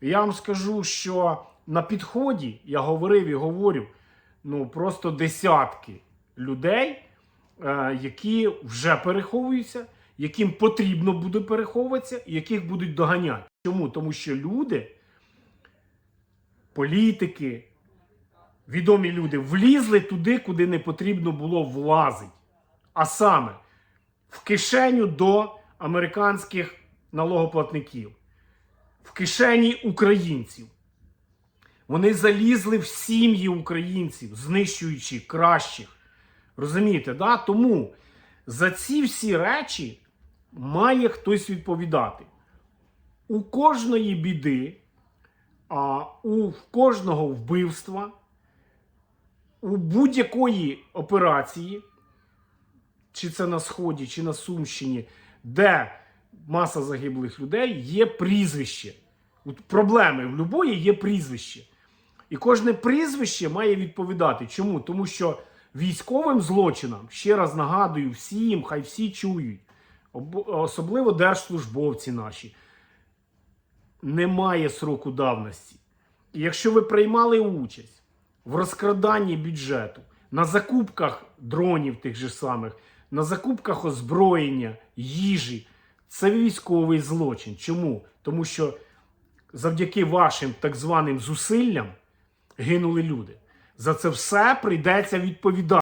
Я вам скажу, що на підході я говорив і говорю ну просто десятки людей, е, які вже переховуються, яким потрібно буде переховуватися, яких будуть доганяти. Чому? Тому що люди, політики, відомі люди влізли туди, куди не потрібно було влазити. А саме в кишеню до американських налогоплатників, в кишені українців. Вони залізли в сім'ї українців, знищуючи кращих. Розумієте, да? Тому за ці всі речі має хтось відповідати. У кожної біди, а у кожного вбивства, у будь-якої операції, чи це на Сході, чи на Сумщині, де маса загиблих людей, є прізвище. Проблеми в любої є прізвище. І кожне прізвище має відповідати. Чому? Тому що військовим злочинам, ще раз нагадую всім, хай всі чують, особливо держслужбовці наші, немає сроку давності. І якщо ви приймали участь в розкраданні бюджету, на закупках дронів тих же самих, на закупках озброєння, їжі, це військовий злочин. Чому? Тому що завдяки вашим так званим зусиллям гинули люди. За це все прийдеться відповідати.